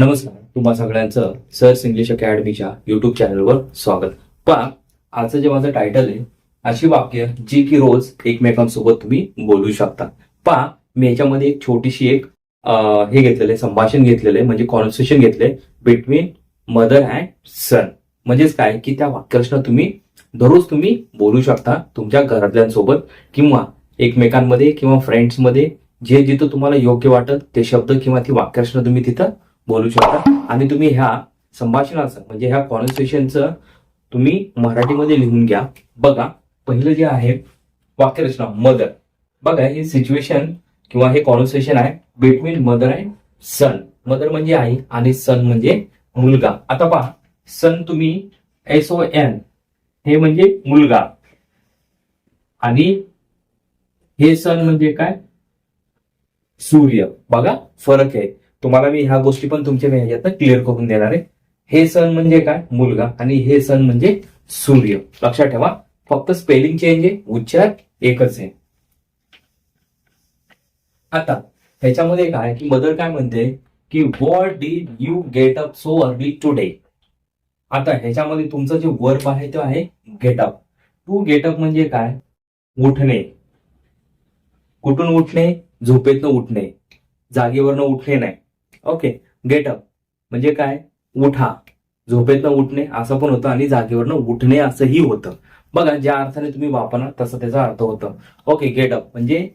नमस्कार तुम्हा सगळ्यांचं सर्स इंग्लिश अकॅडमीच्या युट्यूब चॅनलवर स्वागत. पहा आजचं जे माझं टायटल आहे अशी वाक्य जी की रोज एकमेकांसोबत तुम्ही बोलू शकता. पहा मी याच्यामध्ये एक छोटीशी एक हे घेतलेलं आहे संभाषण घेतलेलं आहे म्हणजे कॉन्व्हर्सेशन घेतले बिटवीन मदर अँड सन म्हणजेच काय? की त्या वाक्यासनं तुम्ही दररोज तुम्ही बोलू शकता तुमच्या घरातल्यांसोबत किंवा एकमेकांमध्ये किंवा फ्रेंड्समध्ये जे जिथं तुम्हाला योग्य वाटत ते शब्द किंवा ती वाक्यरचना तुम्ही तिथं बोलू शकता. आणि तुम्ही ह्या संभाषणाचं म्हणजे ह्या कॉन्व्हर्सेशनचं तुम्ही मराठीमध्ये लिहून घ्या. बघा पहिलं जे आहे वाक्यरचना मदर बघा हे सिच्युएशन किंवा हे कॉन्व्हर्सेशन आहे between mother and son mother म्हणजे आई आणि सन म्हणजे मुलगा. आता पहा सन तुम्ही एस ओ एन हे म्हणजे मुलगा. आणि हे सन म्हणजे काय? सूर्य. बघा फरक आहे. तुम्हाला मी ह्या गोष्टी पण तुमच्या ह्याच्यात क्लिअर करून देणार आहे. हे सण म्हणजे काय? मुलगा. आणि हे सण म्हणजे सूर्य. लक्षात ठेवा फक्त स्पेलिंग चेंज आहे उच्चार एकच आहे. आता ह्याच्यामध्ये काय की मदर काय म्हणते? की what did you get up so early today आता ह्याच्यामध्ये तुमचं जे वर्ब आहे ते आहे get up to get up म्हणजे काय? उठणे. कुठून उठणे? झोपेतनं उठणे. जागेवरनं उठणे नाही. ओके गेट अप म्हणजे काय? उठा. झोपेतनं उठणे असं पण होतं आणि जागेवरनं उठणे असंही होतं. बघा ज्या अर्थाने तुम्ही वापरणार तसं त्याचा अर्थ होतं. ओके गेट अप म्हणजे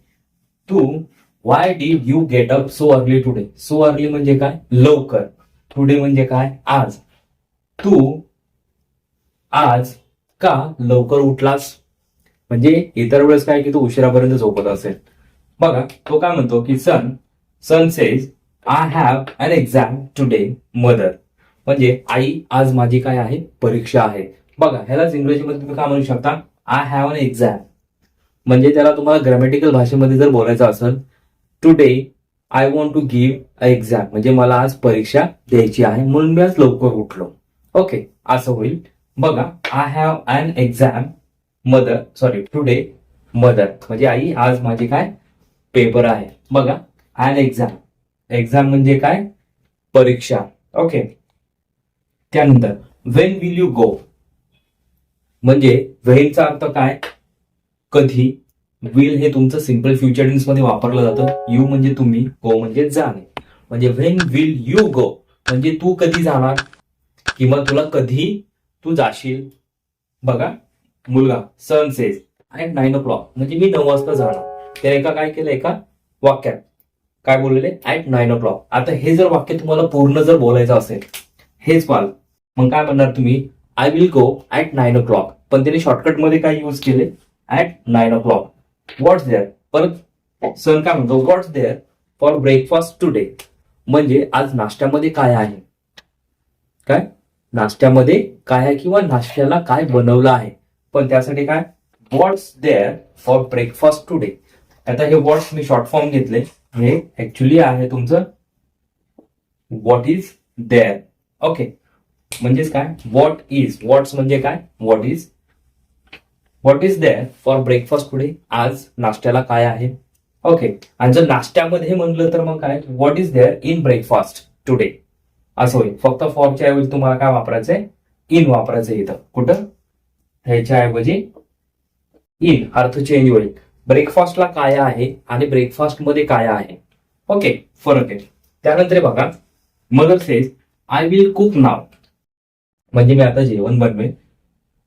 तू why did you get up so early today so early म्हणजे काय? लवकर. टुडे म्हणजे काय? आज. तू आज का लवकर उठलास? म्हणजे इतर वेळेस काय की तू उशिरापर्यंत झोपत असेल. बघा तो काय म्हणतो की son son says I have an exam today mother म्हणजे आई आज माझी काय आहे? परीक्षा आहे. बघा ह्यालाच इंग्रजीमध्ये तुम्ही काय म्हणू शकता? आय हॅव अन एक्झाम म्हणजे त्याला तुम्हाला ग्रॅमॅटिकल भाषेमध्ये जर बोलायचं असेल today I want to give a exam म्हणजे मला आज परीक्षा द्यायची आहे म्हणून मी आज लवकर उठलो. ओके असं होईल. बघा I have an exam mother sorry today mother म्हणजे आई आज माझी काय? पेपर आहे. बघा अन एक्झाम एक्झाम म्हणजे काय? परीक्षा. ओके त्यानंतर वेन विल यू गो म्हणजे वेनचा अर्थ काय? कधी? विल हे तुमचं सिंपल फ्युचर टेन्समध्ये वापरलं जातं. यू म्हणजे तुम्ही गो म्हणजे जाणे. म्हणजे वेन विल यू गो म्हणजे तू कधी जाणार? किंवा तुला कधी तू जाशील? बघा मुलगा son says at nine o'clock म्हणजे मी नऊ वाजता जाणार. तर एका काय केलं? एका वाक्यात काय बोललेले? ऍट नाईन ओ क्लॉक आता हे जर वाक्य तुम्हाला पूर्ण जर बोलायचं असेल हेच पाल. मग काय म्हणणार तुम्ही? I will go at nine o'clock पण त्याने शॉर्टकटमध्ये काय युज केले? At nine o'clock what's there परत सण काय म्हणतो? What's there for breakfast today म्हणजे आज नाश्त्यामध्ये काय आहे? काय? नाश्त्यामध्ये काय आहे किंवा नाश्त्याला काय बनवलं आहे? पण त्यासाठी काय? What's there for breakfast today आता हे व्हॉट्स मी शॉर्ट फॉर्म घेतले. हे ऍक्च्युली आहे तुमचं. व्हॉट इज देअर ओके म्हणजेच काय? व्हॉट इज व्हॉट्स म्हणजे काय? What is what is there for breakfast पुढे आज नाश्त्याला काय आहे? ओके आणि जर नाश्त्यामध्ये म्हणलं तर मग काय? What is there in breakfast today असं होईल. फक्त फॉरच्या ऐवजी तुम्हाला काय वापरायचंय इन वापरायचं इथं. कुठं? ह्याच्या ऐवजी इन अर्थ चेंज होईल. ब्रेकफास्टला काय आहे आणि ब्रेकफास्टमध्ये काय आहे? ओके फरक आहे. त्यानंतर हे बघा mother says I will cook now म्हणजे मी आता जेवण बनवेन.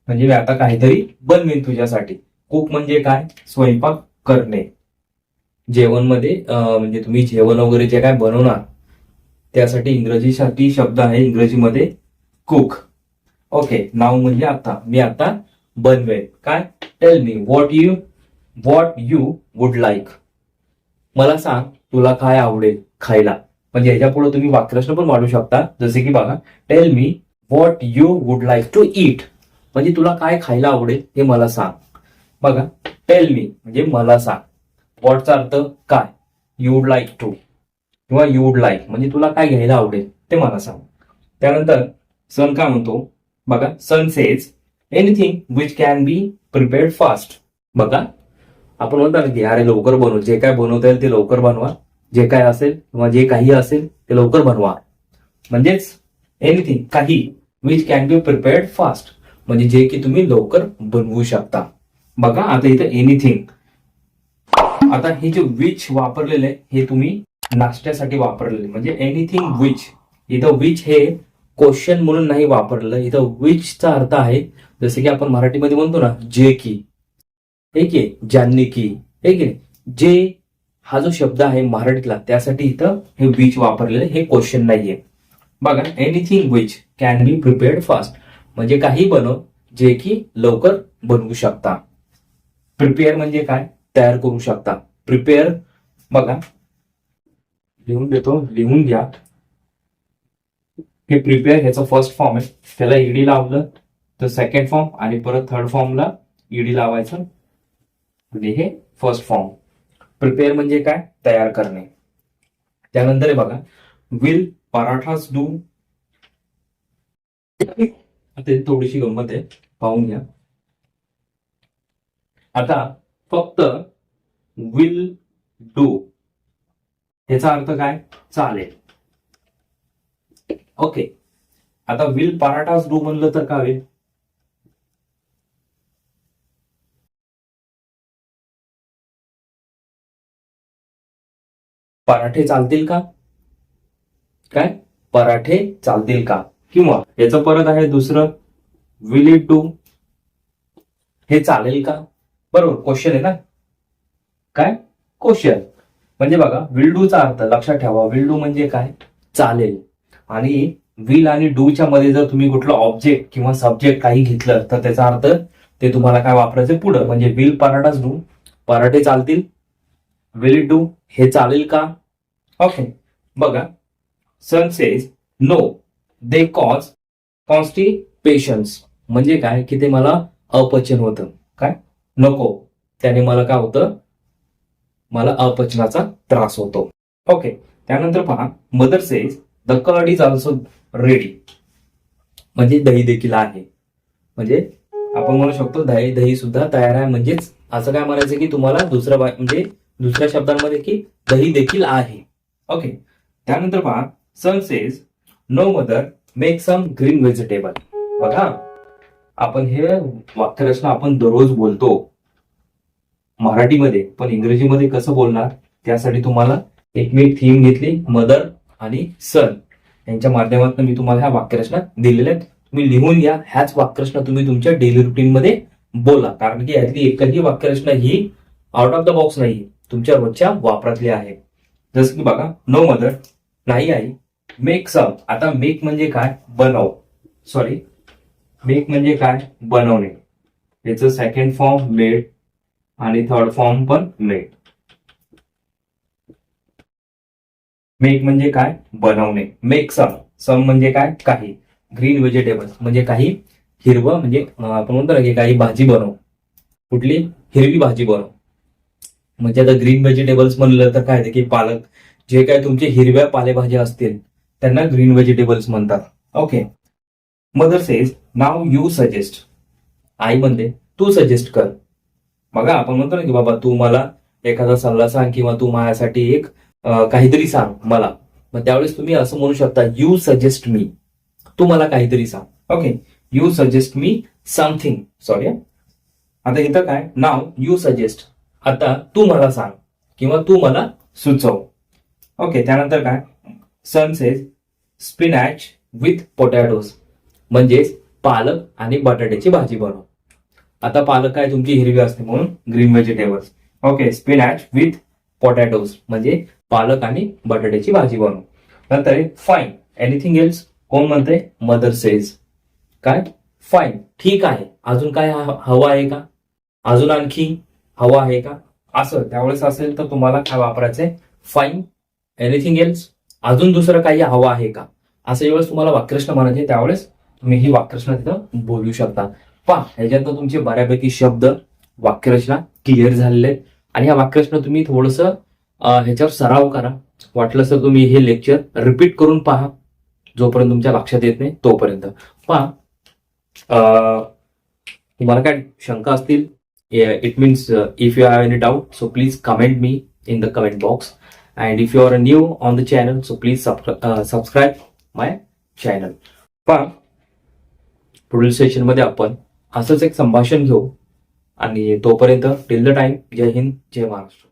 म्हणजे मी आता काहीतरी बनवेन तुझ्यासाठी. कुक म्हणजे काय? स्वयंपाक करणे. जेवणमध्ये मध्ये म्हणजे तुम्ही जेवण वगैरे जे काय बनवणार त्यासाठी इंग्रजीसाठी शब्द आहे इंग्रजीमध्ये कुक ओके नाव म्हणजे आता. मी आता बनवेन. काय? Tell me what you what you would like मला सांग तुला काय आवडेल खायला. म्हणजे ह्याच्या पुढे तुम्ही वाक्यरचना पण वाढू शकता. जसे की बघा tell me what you would like to eat म्हणजे तुला काय खायला आवडेल हे मला सांग. बघा टेल मी म्हणजे मला सांग. व्हॉटचा अर्थ काय? यू वुड लाईक टू किंवा यू वुड लाईक म्हणजे तुला काय घ्यायला आवडेल ते मला सांग. त्यानंतर सन काय म्हणतो? बघा son says anything which can be prepared fast बघा आपण म्हणतो ना की अरे लवकर बनवू जे काय बनवता येईल ते लवकर बनवा. जे काय असेल किंवा जे काही असेल ते लवकर बनवा. म्हणजेच एनिथिंग काही which can be prepared fast म्हणजे जे की तुम्ही लवकर बनवू शकता. बघा आता इथं एनिथिंग आता हे जे विच वापरलेले आहे, हे तुम्ही नाश्त्यासाठी वापरलेले म्हणजे एनिथिंग विच इथं विच हे क्वेश्चन म्हणून नाही वापरलं. इथं विचचा अर्थ आहे जसे की आपण मराठीमध्ये म्हणतो ना जे की. हे की ज्यांनी की हे की जे हा जो शब्द आहे मराठीतला त्यासाठी इथं हे विच वापरलेलं हे क्वेश्चन नाहीये. बघा anything which can be prepared fast म्हणजे काही बनव जे की लवकर बनवू शकता. प्रिपेअर म्हणजे काय? तयार करू शकता. प्रिपेअर बघा. लिहून देतो लिहून घ्या. हे प्रिपेअर ह्याचं फर्स्ट फॉर्म आहे. त्याला ईडी लावलं तर सेकंड फॉर्म आणि परत थर्ड फॉर्मला ईडी लावायचं. म्हणजे हे फर्स्ट फॉर्म प्रिपेअर म्हणजे काय? तयार करणे. त्यानंतर हे बघा. विल पराठास डू आता थोडीशी गंमत आहे. पाहून घ्या. आता फक्त विल डू याचा अर्थ काय? चालेल. ओके आता विल पराठास डू म्हणलं तर काय होईल? पराठे चालतील का? काय? पराठे चालतील का? किंवा याचं परत आहे दुसरं विल इट डू हे चालेल का? बरोबर क्वेश्चन आहे ना? काय? क्वेश्चन म्हणजे बघा विल डूचा अर्थ लक्षात ठेवा विल डू म्हणजे काय? चालेल. आणि विल आणि डूच्या मध्ये जर तुम्ही कुठलं ऑब्जेक्ट किंवा सब्जेक्ट काही घेतलं तर त्याचा अर्थ ते तुम्हाला काय वापरायचं? पुढं. म्हणजे विल पराठाच डू पराठे चालतील. विल इट डू हे चालेल का? ओके बघा. Son says no they cause constipations म्हणजे काय? की ते मला अपचन होतं. काय? नको. त्याने मला काय होतं? मला अपचनाचा त्रास होतो. ओके त्यानंतर पहा. Mother says the curd is also ready म्हणजे दही देखील आहे. म्हणजे आपण म्हणू शकतो दही दही सुद्धा तयार आहे. म्हणजेच असं काय म्हणायचं की तुम्हाला दुसरं म्हणजे दुसऱ्या शब्दांमध्ये की दही देखील आहे. ओके त्यानंतर पहा son says no mother make some green vegetable बघा आपण हे वाक्यरचना आपण दररोज बोलतो. मराठीमध्ये पण इंग्रजीमध्ये कसं बोलणार? त्यासाठी तुम्हाला एक मी थीम घेतली मदर आणि सन यांच्या माध्यमातून मी तुम्हाला ह्या वाक्यरचना दिलेल्या आहेत. तुम्ही लिहून घ्या ह्याच वाक्यरचना तुम्ही तुमच्या डेली रुटीन मध्ये बोला. कारण की यातली एकही वाक्यरचना ही आउट ऑफ द बॉक्स नाही तुमच्या रोजच्या वापरातली आहे जसं की बघा नो मदर नाही आई. मेक सम आता मेक म्हणजे काय? बनव. सॉरी मेक म्हणजे काय? बनवणे. याचं सेकंड फॉर्म मेड आणि थर्ड फॉर्म पण मेड मेक म्हणजे काय? बनवणे. मेक सम सम म्हणजे काय? काही. ग्रीन व्हेजिटेबल्स म्हणजे काही हिरवं म्हणजे आपण म्हणतो ना की काही भाजी बनव. कुठली? हिरवी भाजी बनव. म्हणजे आता ग्रीन व्हेजिटेबल्स म्हणलं तर काय की पालक जे काय तुमचे हिरव्या पालेभाज्या असतील त्यांना ग्रीन व्हेजिटेबल्स म्हणतात. Okay mother says now you suggest आई म्हणते तू सजेस्ट कर. बघा आपण म्हणतो ना की बाबा तू मला एखादा सल्ला सांग किंवा तू माझ्यासाठी एक काहीतरी सांग मला. मग त्यावेळेस तुम्ही असं म्हणू शकता यू सजेस्ट मी तू मला काहीतरी सांग. Okay you suggest me something sorry आता इथं काय? नाव यू सजेस्ट आता तू मला सांग किंवा तू मला सुचव. ओके त्यानंतर काय? सन सेज स्पिनॅच विथ पोटॅटोज म्हणजेच पालक आणि बटाट्याची भाजी बनव. आता पालक काय? तुमची हिरवी असते म्हणून green vegetables okay spinach with potatoes म्हणजे पालक आणि बटाट्याची भाजी बनव. नंतर फाईन एनिथिंग एल्स कोण म्हणते मदर सेज काय? फाईन ठीक आहे. अजून काय ह- हवं आहे का? अजून आणखी हवं आहे का? असं त्यावेळेस असेल तर तुम्हाला काय वापरायचंय? फाईन एनिथिंग एल्स अजून दुसरं काही हवं आहे का? असं ज्यावेळेस तुम्हाला वाक्यरचना म्हणायचे त्यावेळेस तुम्ही ही वाक्यरचना तिथं बोलू शकता. पहा ह्याच्यातनं तुमचे बऱ्यापैकी शब्द वाक्यरचना क्लिअर झालेले आहेत. आणि ह्या वाक्यरचना तुम्ही थोडस ह्याच्यावर सराव करा. वाटलं तर तुम्ही हे लेक्चर रिपीट करून पहा. जोपर्यंत तुमच्या लक्षात येत नाही तोपर्यंत. पहा तुम्हाला काय शंका असतील? Yeah, it means uh, if you have any doubt so please comment me in the comment box. And if you are new on the channel so please sub- uh, subscribe my channel. पण पुढील सेशनमध्ये आपण असंच एक संभाषण घेऊ. आणि तोपर्यंत टिल द टाइम जय हिंद जय महाराष्ट्र.